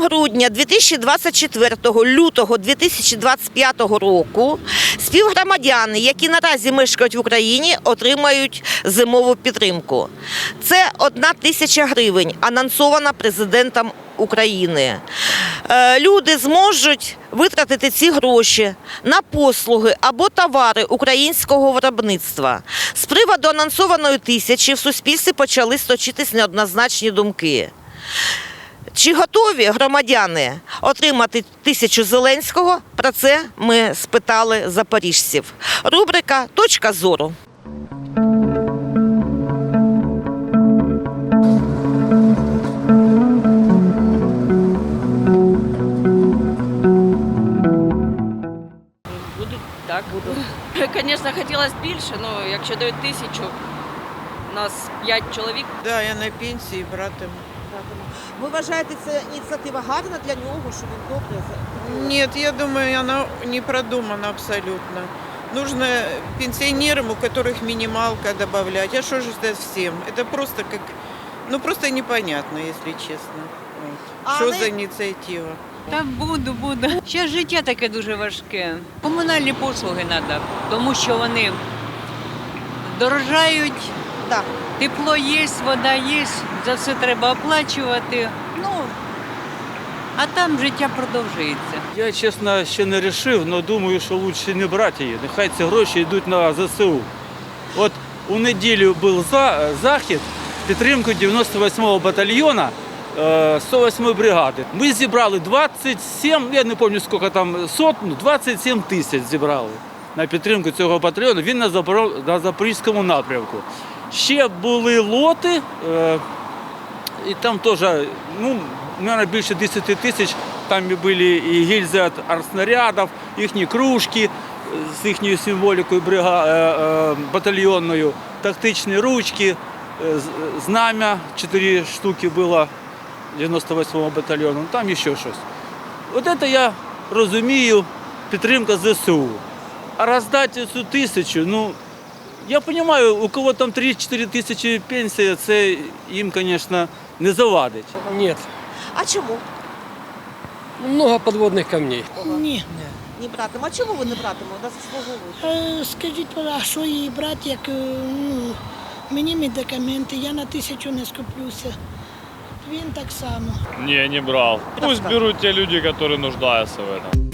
Грудня 2024 лютого 2025 року співгромадяни, які наразі мешкають в Україні, отримають зимову підтримку. Це одна тисяча гривень, анонсована президентом України. Е, Люди зможуть витратити ці гроші на послуги або товари українського виробництва. З приводу анонсованої тисячі в суспільстві почали сточитись неоднозначні думки. Чи готові громадяни отримати тисячу Зеленського? Про це ми спитали запоріжців. Рубрика Точка зору. Так. Буду. Звісно, хотілося більше, але якщо дають тисячу, у нас п'ять чоловік. Да, я на пенсії братиму. Ви вважаєте, це ініціатива гарна для нього, що він добре Нет, я думаю, она не продумана абсолютно. Нужно пенсионерам, у которых минималка добавлять. А что же это всем? Это просто как, ну просто непонятно, если честно. Вот. А Что не- за инициатива? Та буду, буду. Ще життя таке дуже важке. Комунальні послуги треба, тому що вони дорожають, Так. тепло є, вода є, за все треба оплачувати. Ну, а там життя продовжується. Я чесно ще не вирішив, але думаю, що краще не брати її. Нехай ці гроші йдуть на ЗСУ. От у неділю був за, захід підтримку 98-го батальйону е, 108-ї бригади. Ми зібрали 27, я не пам'ятаю скільки там сот, ну 27 тисяч зібрали на підтримку цього батальйону. Він на Запорізькому напрямку. Ще були лоти. е, і там теж, ну, мабуть, більше 10 тисяч. Там були і гільзи від артснарядів, їхні кружки з їхньою символікою е, е, батальйонною, тактичні ручки, е, знам'я 4 штуки було 98-го батальйону, там ще щось. От це я розумію, підтримка ЗСУ. А роздати цю тисячу, ну, я розумію, у кого там 3-4 тисячі пенсія, це їм, звісно, не завадить. Нет, А чому? много подводных камней. Ні. Не братимо. А чому ви не братимо? Не заслуговуєте. Е, Скажіть, а що її брати, як е, ну, мені медикаменти, я на тисячу не скуплюся. Він так само. Не, не брал. Пусть берут те люди, которые нуждаются в этом.